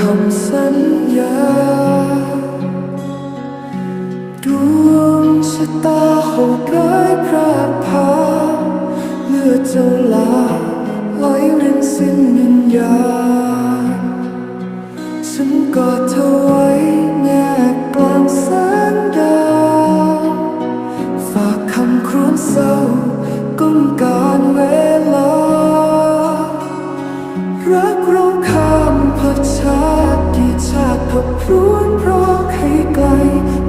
คำสัญญา ดวงชะตาโหดร้ายพรากพาเลือดเจ้าลาไหลรินสิ้นวิญญาณฉันกอดเธอไว้แนบกลางแสงดาวฝากคำครวญเศร้าก้มการเวลารักเราข้ามพัด ชาติกี่ชาติพับพรวนเพราะให้ไกล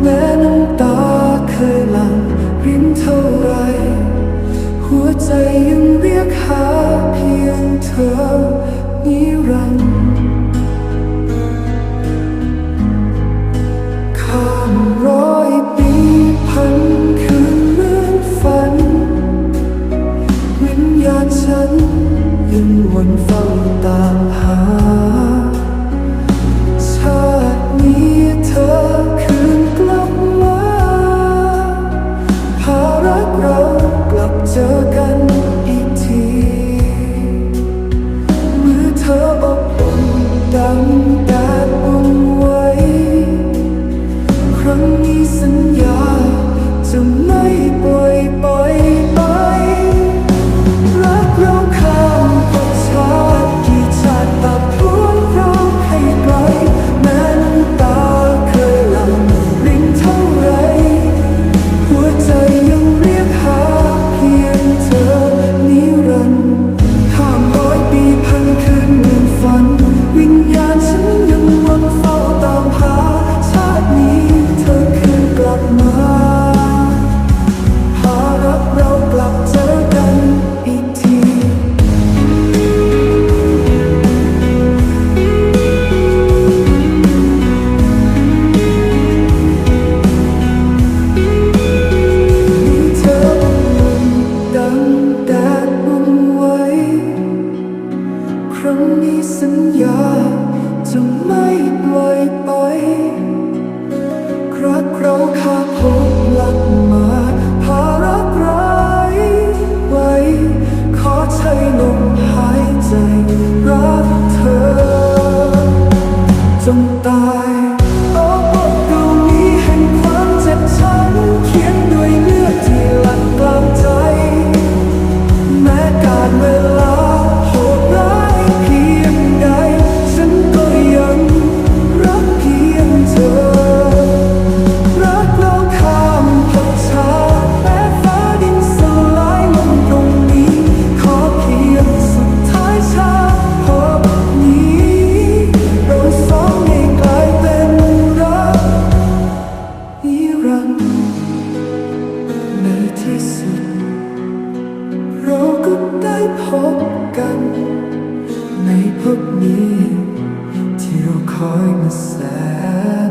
แม้น้ำตาเคยหลั่งรินเท่าไร หัวใจยังเรียกหาเพียงเธอนิรันดร์ข้ามร้อยปีพันคืนเหมือนฝัน วิญญาณฉันยังวนเฝ้าตามหา ครั้งนี้สัญญาจะไม่ปล่อยไป ที่สุด เราก็ได้พบกัน ในพบนี้ ที่เราคอยมาแสน